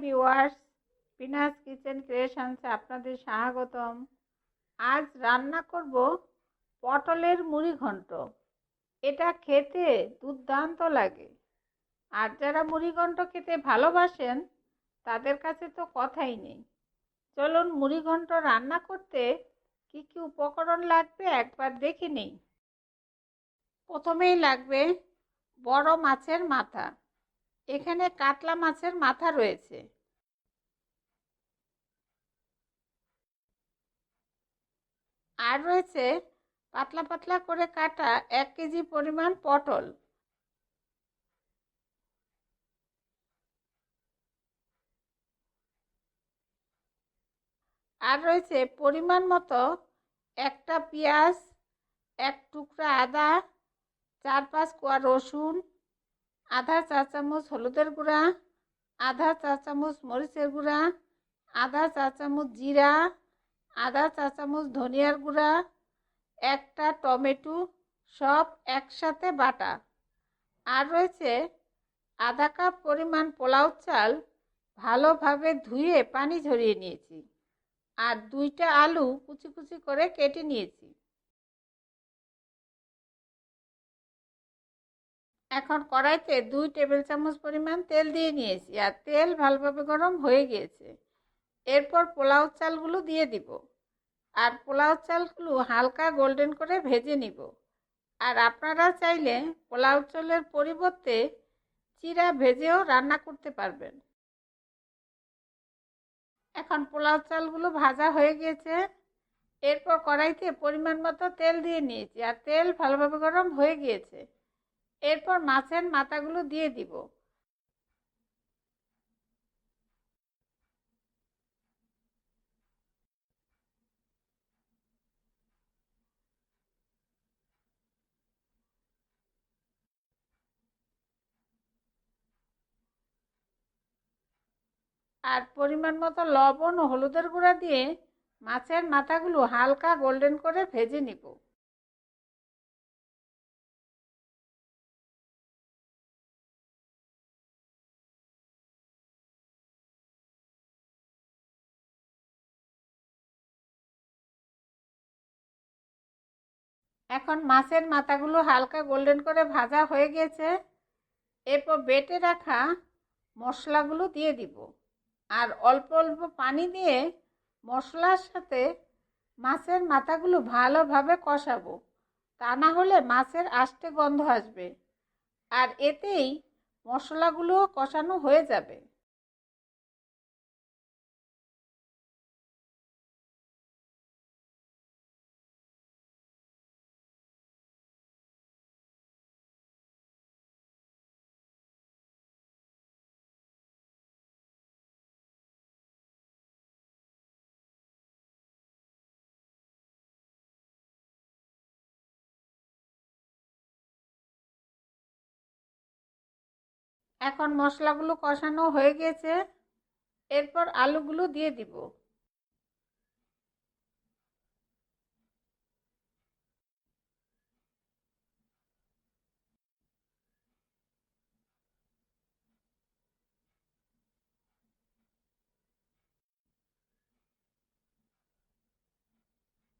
Viewers পিনাস kitchen ক্রিয়েশনসে আপনাদের স্বাগতম। আজ রান্না করব পটলের মুড়ি ঘন্ট। এটা খেতে দুর্দান্ত লাগে। আর যারা মুড়ি ঘন্ট খেতে ভালোবাসেন, তাদের কাছে তো কথাই নেই। চলুন মুড়ি ঘন্ট রান্না করতে কি কি উপকরণ লাগবে একবার দেখে নেই। প্রথমেই লাগবে বড় মাছের মাথা। এখানে কাতলা মাছের মাথা রয়েছে। আর রয়েছে পাতলা পাতলা করে কাটা এক কেজি পরিমাণ পটল। আর রয়েছে পরিমাণ মতো একটা পেঁয়াজ, এক টুকরা আদা, চার পাঁচ কোয়া রসুন আধা চা চামচ হলুদের গুঁড়া, আধা চা চামচ মরিচের গুঁড়া, আধা চা চামচ জিরা, আধা চা চামচ ধনিয়ার গুঁড়া, একটা টমেটো, সব একসাথে বাটা। আর রয়েছে আধা কাপ পরিমাণ পোলাও চাল ভালোভাবে ধুয়ে পানি ঝরিয়ে নিয়েছি। আর দুইটা আলু কুচি কুচি করে কেটে নিয়েছি। এখন কড়াইতে দুই টেবিল চামচ পরিমাণ তেল দিয়ে নিয়েছি আর তেল ভালোভাবে গরম হয়ে গিয়েছে। এরপর পোলাও চালগুলো দিয়ে দিব আর পোলাও চালগুলো হালকা গোল্ডেন করে ভেজে নিব। আর আপনারা চাইলে পোলাও চালের পরিবর্তে চিরা ভেজেও রান্না করতে পারবেন। এখন পোলাও চালগুলো ভাজা হয়ে গিয়েছে। এরপর কড়াইতে পরিমাণ মতো তেল দিয়ে নিয়েছি আর তেল ভালোভাবে গরম হয়ে গিয়েছে। এরপর মাছের মাথাগুলো দিয়ে দিব। আর পরিমাণ মতো লবণ ও হলুদের গুঁড়া দিয়ে মাছের মাথাগুলো হালকা গোল্ডেন করে ভেজে নিব। এখন মাছের মাথাগুলো হালকা গোল্ডেন করে ভাজা হয়ে গেছে। এরপর বেটে রাখা মশলাগুলো দিয়ে দিব। আর অল্প অল্প পানি দিয়ে মশলার সাথে মাছের মাথাগুলো ভালোভাবে কষাবো। তা না হলে মাছের আষ্টে গন্ধ আসবে। আর এতেই মশলাগুলো কষানো হয়ে যাবে। এখন মশলাগুলো কষানো হয়ে গেছে। এরপর আলুগুলো দিয়ে দিব।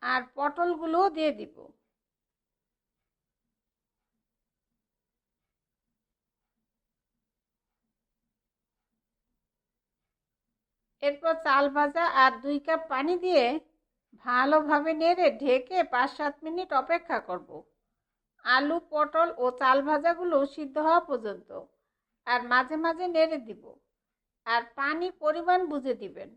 আর পটলগুলোও দিয়ে দিব। এরপর চাল ভাজা আর দুই কাপ পানি দিয়ে ভালোভাবে নেড়ে ঢেকে পাঁচ সাত মিনিট অপেক্ষা করব। আলু, পটল ও চাল ভাজাগুলো সিদ্ধ হওয়া পর্যন্ত, আর মাঝে মাঝে নেড়ে দিব আর পানি পরিমাণ বুঝে দিবেন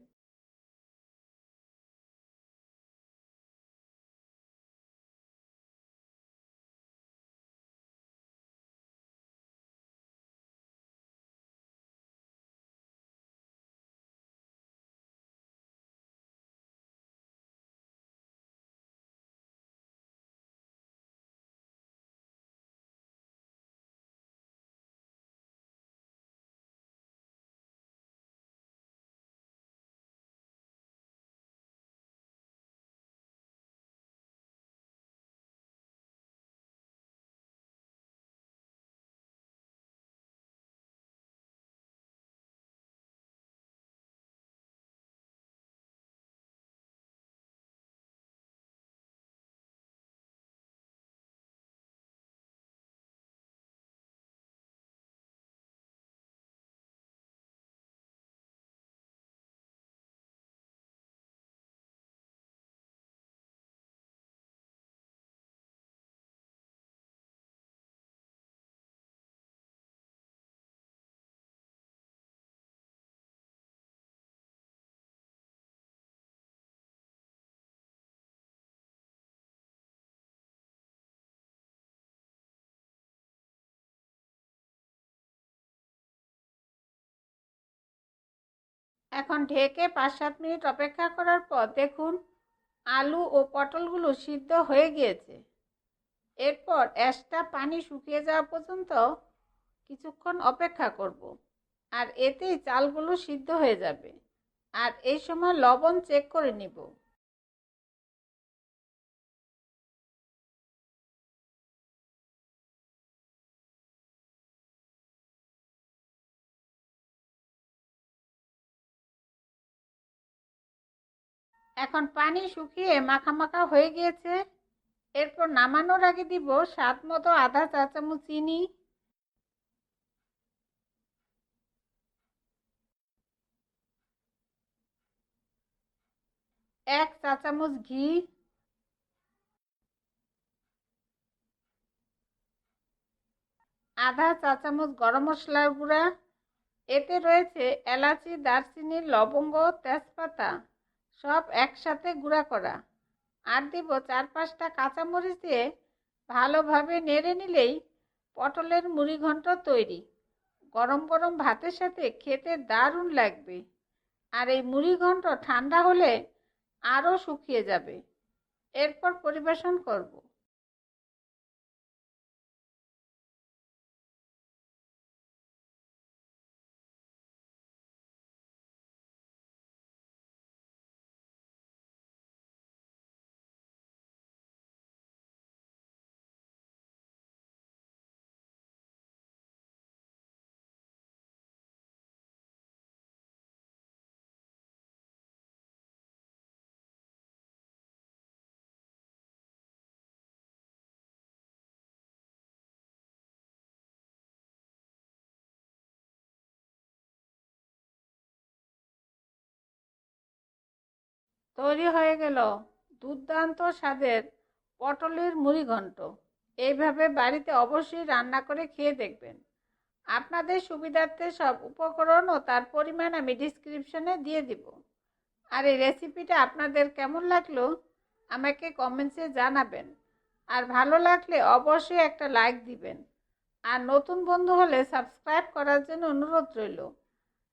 এখন ঢেকে পাঁচ সাত মিনিট অপেক্ষা করার পর দেখুন আলু ও পটলগুলো সিদ্ধ হয়ে গিয়েছে এরপর অ্যাশটা পানি শুকিয়ে যাওয়া পর্যন্ত কিছুক্ষণ অপেক্ষা করব। আর এতেই চালগুলো সিদ্ধ হয়ে যাবে আর এই সময় লবণ চেক করে নিব এখন পানি শুকিয়ে মাখা মাখা হয়ে গিয়েছে। এরপর নামানোর আগে দিব স্বাদ মতো আধা চা চামচ চিনি। এক চা চামচ ঘি। আধা চা চামচ গরম মশলার গুঁড়া। এতে রয়েছে এলাচি, দারচিনি, লবঙ্গ, তেজপাতা। সব একসাথে গুঁড়া করা। আর দিব চার পাঁচটা কাঁচামরিচ দিয়ে ভালোভাবে নেড়ে নিলেই পটলের মুড়ি ঘন্ট তৈরি। গরম গরম ভাতের সাথে খেতে দারুণ লাগবে। আর এই মুড়ি ঘন্ট ঠান্ডা হলে আরও শুকিয়ে যাবে। এরপর পরিবেশন করব। তৈরি হয়ে গেল দুর্দান্ত স্বাদের পটলের মুড়ি ঘন্ট। এইভাবে বাড়িতে অবশ্যই রান্না করে খেয়ে দেখবেন। আপনাদের সুবিধার্থে সব উপকরণ ও তার পরিমাণ আমি ডিসক্রিপশনে দিয়ে দিব। আর এই রেসিপিটা আপনাদের কেমন লাগল? আমাকে কমেন্টসে জানাবেন। আর ভালো লাগলে অবশ্যই একটা লাইক দিবেন। আর নতুন বন্ধু হলে সাবস্ক্রাইব করার জন্য অনুরোধ রইল।